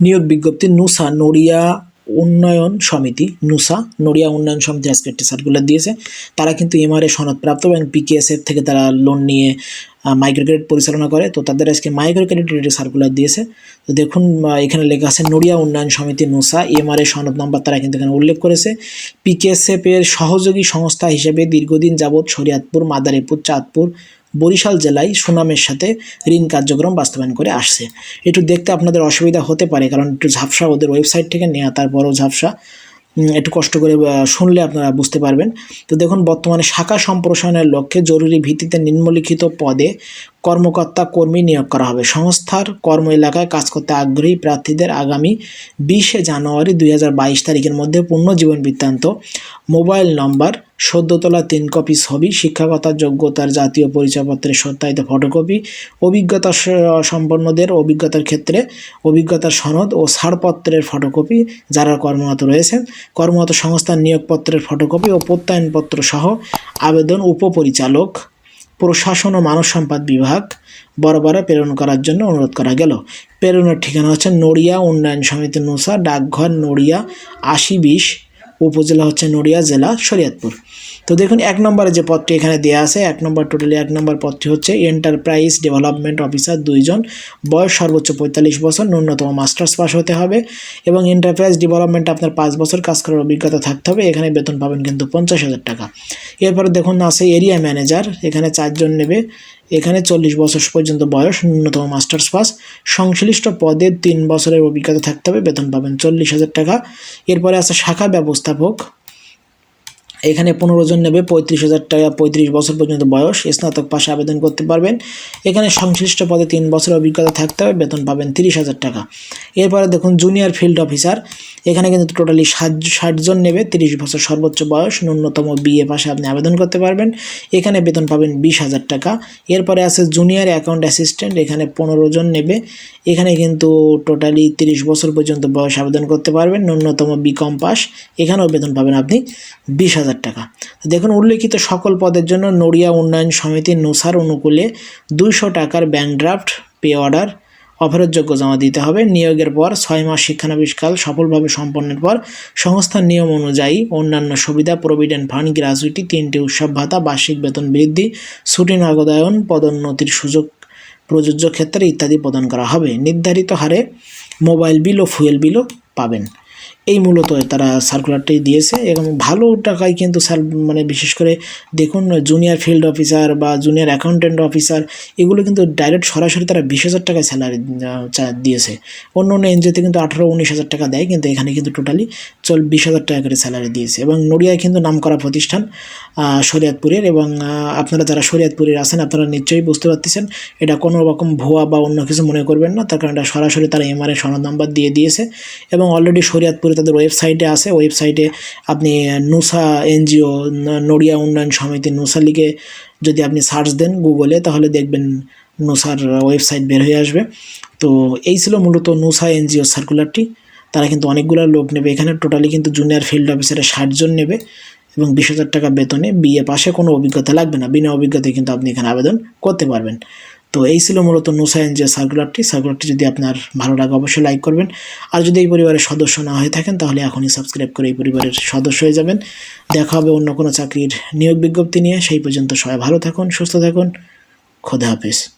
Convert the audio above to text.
নিয়োগ বিজ্ঞপ্তি নুসা নড়িয়া উন্নয়ন সমিতি, নুসা নড়িয়া উন্নয়ন সমিতি আজকে একটি সার্কুলার দিয়েছে। তারা কিন্তু এমআরএ সনদপ্রাপ্ত এবং পিকেএসএফ থেকে তারা লোন নিয়ে মাইক্রো ক্রেডিট পরিচালনা করে। তো তাদের আজকে মাইক্রো ক্রেডিট সার্কুলার দিয়েছে। তো দেখুন এখানে লেখা আছে, নড়িয়া উন্নয়ন সমিতি, নুসা এমআরএ সনদ নাম্বার তারা কিন্তু এখানে উল্লেখ করেছে। পিকেএসএফ এর সহযোগী সংস্থা হিসেবে দীর্ঘদিন যাবৎ শরীয়তপুর, মাদারীপুর, চাঁদপুর বরিশাল জেলায় সুনামের সাথে ঋণ কার্যক্রম বাস্তবায়ন করে আসছে। একটু দেখতে আপনাদের অসুবিধা হতে পারে, কারণ একটু ঝাপসা ওদের ওয়েবসাইট থেকে নেওয়া তারপরও ঝাপসা। একটু কষ্ট করে শুনলে আপনারা বুঝতে পারবেন। তো দেখুন, বর্তমানে শাখা সম্প্রসারণের লক্ষ্যে জরুরি ভিত্তিতে নিম্নলিখিত পদে কর্মকর্তা, কর্মী নিয়োগ করা হবে। সংস্থার কর্ম এলাকায় কাজ করতে আগ্রহী প্রার্থীদের আগামী বিশে জানুয়ারি দুই হাজার বাইশ তারিখের মধ্যে পূর্ণ জীবন বৃত্তান্ত। মোবাইল নম্বর সদ্যতলা তিন কপি ছবি, শিক্ষাগত যোগ্যতার জাতীয় পরিচয়পত্রের সত্যায়িত ফটোকপি, অভিজ্ঞতা সম্পন্নদের অভিজ্ঞতার ক্ষেত্রে অভিজ্ঞতার সনদ ও ছাড়পত্রের ফটোকপি যারা কর্মরত রয়েছেন, কর্মরত সংস্থার নিয়োগপত্রের ফটোকপি ও প্রত্যয়নপত্র সহ আবেদন উপপরিচালক প্রশাসন ও মানব সম্পদ বিভাগ বরাবরে প্রেরণ করার জন্য অনুরোধ করা গেল। প্রেরণের ঠিকানা হচ্ছে নড়িয়া উন্নয়ন সমিতি নুসা, ডাকঘর নড়িয়া আশি বিশ, উপজেলা হচ্ছে নড়িয়া জেলা শরীয়তপুর। তো দেখুন, এক নম্বরে যে পদটি এখানে দেওয়া আছে, এক নম্বর টোটালি এক নম্বর পদটি হচ্ছে এন্টারপ্রাইজ ডেভেলপমেন্ট অফিসার দুইজন। বয়স সর্বোচ্চ পঁয়তাল্লিশ বছর, ন্যূনতম মাস্টার্স পাস হতে হবে এবং এন্টারপ্রাইজ ডেভেলপমেন্ট আপনার পাঁচ বছর কাজ করার অভিজ্ঞতা থাকতে হবে, এখানে বেতন পাবেন কিন্তু পঞ্চাশ হাজার টাকা। এরপরে দেখুন, আছে এরিয়া ম্যানেজার এখানে চারজন নেবে, এখানে চল্লিশ বছর পর্যন্ত বয়স, ন্যূনতম মাস্টার্স পাস। সংশ্লিষ্ট পদে তিন বছরের অভিজ্ঞতা থাকতে হবে, বেতন পাবেন চল্লিশ হাজার টাকা। এরপরে আছে শাখা ব্যবস্থাপক এখানে পনেরো জন নেবে, পঁয়ত্রিশ হাজার টাকা, পঁয়ত্রিশ বছর পর্যন্ত বয়স। স্নাতক পাশে আবেদন করতে পারবেন। এখানে সংশ্লিষ্ট পদে তিন বছর অভিজ্ঞতা থাকতে হবে, বেতন পাবেন তিরিশ হাজার টাকা। এরপরে দেখুন জুনিয়র ফিল্ড অফিসার এখানে কিন্তু টোটালি ষাট ষাট জন নেবে, তিরিশ বছর সর্বোচ্চ বয়স, ন্যূনতম বিএ পাশে আপনি আবেদন করতে পারবেন। এখানে বেতন পাবেন বিশ হাজার টাকা। এরপরে আছে জুনিয়র অ্যাকাউন্ট অ্যাসিস্ট্যান্ট এখানে পনেরো জন নেবে। এখানে কিন্তু টোটালি তিরিশ বছর পর্যন্ত বয়স আবেদন করতে পারবেন, ন্যূনতম বিকম পাস। এখানেও বেতন পাবেন আপনি বিশ হাজার টাকা। দেখুন, উল্লেখিত সকল পদের জন্য নড়িয়া উন্নয়ন সমিতি নুসার অনুকূলে দুইশো টাকার ব্যাংক ড্রাফট পে অর্ডার অফারের যোগ্য জমা দিতে হবে। নিয়োগের পর ছয় মাস শিক্ষানবিষ্কাল সফলভাবে সম্পন্নের পর সংস্থার নিয়ম অনুযায়ী অন্যান্য সুবিধা প্রভিডেন্ট ফান্ড গ্রাজুইটি তিনটি উৎসব ভাতা, বার্ষিক বেতন বৃদ্ধি, ছুটি, নগদায়ন, পদোন্নতির সুযোগ, প্রযোজ্য ক্ষেত্রে ইত্যাদি প্রদান করা হবে। নির্ধারিত হারে মোবাইল বিল ও ফুয়েল বিলও পাবেন। এই মূলত তারা সার্কুলারটি দিয়েছে এবং ভালো টাকায় কিন্তু স্যার মানে বিশেষ করে দেখুন জুনিয়র ফিল্ড অফিসার বা জুনিয়র অ্যাকাউন্টেন্ট অফিসার এগুলো কিন্তু ডাইরেক্ট সরাসরি তারা বিশ হাজার টাকায় স্যালারি দিয়েছে। অন্য অন্য এনজিওতে কিন্তু আঠারো, উনিশ হাজার টাকা দেয়, কিন্তু এখানে কিন্তু টোটালি চল, বিশ হাজার টাকা করে স্যালারি দিয়েছে। এবং নড়িয়ায় কিন্তু নাম করা প্রতিষ্ঠান শরীয়তপুরের এবং আপনারা যারা শরীয়তপুরের আছেন, আপনারা নিশ্চয়ই বুঝতে পারতেছেন, এটা কোনো রকম ভুয়া বা অন্য কিছু মনে করবেন না। তার কারণ এটা সরাসরি তারা এমআরএ সনদ নাম্বার দিয়ে দিয়েছে এবং অলরেডি শরীয়তপুরে তাদের ওয়েবসাইটে আছে। ওয়েবসাইটে আপনি নুসা এনজিও নড়িয়া উন্নয়ন সমিতি নুসা লিগে যদি আপনি সার্চ দেন গুগলে তাহলে দেখবেন নুসার ওয়েবসাইট বের হয়ে আসবে। তো এই ছিল মূলত নুসা এনজিও সার্কুলারটি তারা কিন্তু অনেকগুলো লোক নেবে। এখানে টোটালি কিন্তু জুনিয়র ফিল্ড অফিসারে ষাট জন নেবে এবং বিশ হাজার টাকা বেতনে বিএ পাশে কোনো অভিজ্ঞতা লাগবে না। বিনা অভিজ্ঞতায় কিন্তু আপনি এখানে আবেদন করতে পারবেন। তো এই ছিল মূলত নুসাইন যে সার্কুলারটি। সার্কুলারটি যদি আপনার ভালো লাগে অবশ্যই লাইক করবেন। আর যদি এই পরিবারের সদস্য না হয়ে থাকেন, তাহলে এখনই সাবস্ক্রাইব করে এই পরিবারের সদস্য হয়ে যাবেন। দেখা হবে অন্য কোনো চাকরির নিয়োগ বিজ্ঞপ্তি নিয়ে। সেই পর্যন্ত সবাই ভালো থাকুন, সুস্থ থাকুন। খোদা হাফিজ।